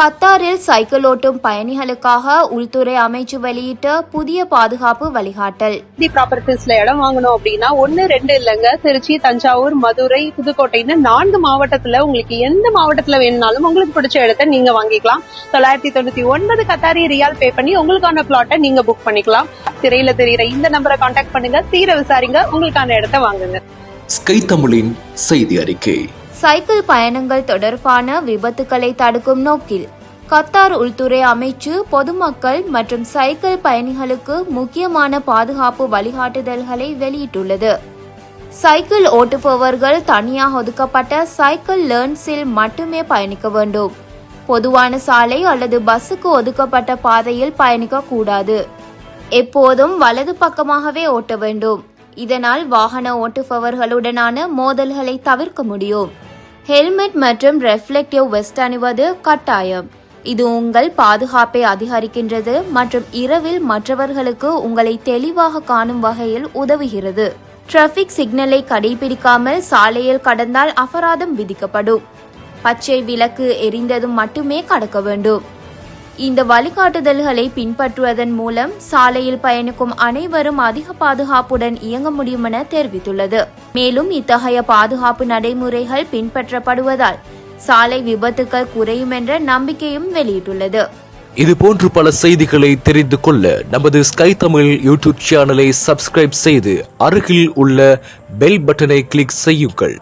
கத்தாரில் சைக்கிள் ஓட்டும் பயணிகளுக்காக உள்துறை அமைச்சு வெளியிட்ட புதிய பாதுகாப்பு வழிகாட்டல். தி ப்ராப்பர்ட்டிஸ்ல இடம் வாங்கணும் அப்படின்னா ஒன்னு ரெண்டு இல்லைங்க. திருச்சி தஞ்சாவூர் மதுரை புதுக்கோட்டைன்னு நான்கு மாவட்டத்துல உங்களுக்கு எந்த மாவட்டத்துல வேணும்னாலும் உங்களுக்கு பிடிச்ச இடத்த நீங்க வாங்கிக்கலாம். தொள்ளாயிரத்தி தொண்ணூத்தி ஒன்பது கத்தாரி ரியால் பே பண்ணி உங்களுக்கான பிளாட்டை நீங்க புக் பண்ணிக்கலாம். திரையில தெரியுற இந்த நம்பரை கான்டாக்ட் பண்ணுங்க. தீர விசாரிங்க. உங்களுக்கான இடத்த வாங்குங்க. ஸ்கை தமிழின் செய்தி அறிக்கை. சைக்கிள் பயணங்கள் தொடர்பான விபத்துக்களை தடுக்கும் நோக்கில் கத்தார் உள்துறை அமைச்சு பொதுமக்கள் மற்றும் சைக்கிள் பயணிகளுக்கு முக்கியமான பாதுகாப்பு வழிகாட்டுதல்களை வெளியிட்டுள்ளது. சைக்கிள் ஓட்டுபவர்கள் தனியாக ஒதுக்கப்பட்ட சைக்கிள் லேர்ன்ஸில் மட்டுமே பயணிக்க வேண்டும். பொதுவான சாலை அல்லது பஸ்ஸுக்கு ஒதுக்கப்பட்ட பாதையில் பயணிக்க கூடாது. எப்போதும் வலது பக்கமாகவே ஓட்ட வேண்டும். இதனால் வாகன ஓட்டுபவர்களுடனான மோதல்களை தவிர்க்க முடியும். ஹெல்மெட் மற்றும் ரெஃப்ளெக்டிவ் வெஸ்ட் அணிவது கட்டாயம். இது உங்கள் பாதுகாப்பை அதிகரிக்கின்றது மற்றும் இரவில் மற்றவர்களுக்கு உங்களை தெளிவாக காணும் வகையில் உதவுகிறது. டிராபிக் சிக்னலை கடைபிடிக்காமல் சாலையில் கடந்தால் அபராதம் விதிக்கப்படும். பச்சை விளக்கு எரிந்ததும் மட்டுமே கடக்க வேண்டும். இந்த வழிகாட்டுதல்களை பின்பற்றுவதன் மூலம் சாலையில் பயணிக்கும் அனைவரும் அதிக பாதுகாப்புடன் இயங்க முடியும் என தெரிவித்துள்ளது. மேலும் இத்தகைய பாதுகாப்பு நடைமுறைகள் பின்பற்றப்படுவதால் சாலை விபத்துக்கள் குறையும் என்ற நம்பிக்கையும் வெளியிட்டுள்ளது. இது போன்று பல செய்திகளை தெரிந்து கொள்ள நமது ஸ்கை தமிழ் யூடியூப் சேனலை சப்ஸ்கிரைப் செய்து அருகில் உள்ள பெல் பட்டனை கிளிக் செய்யுங்கள்.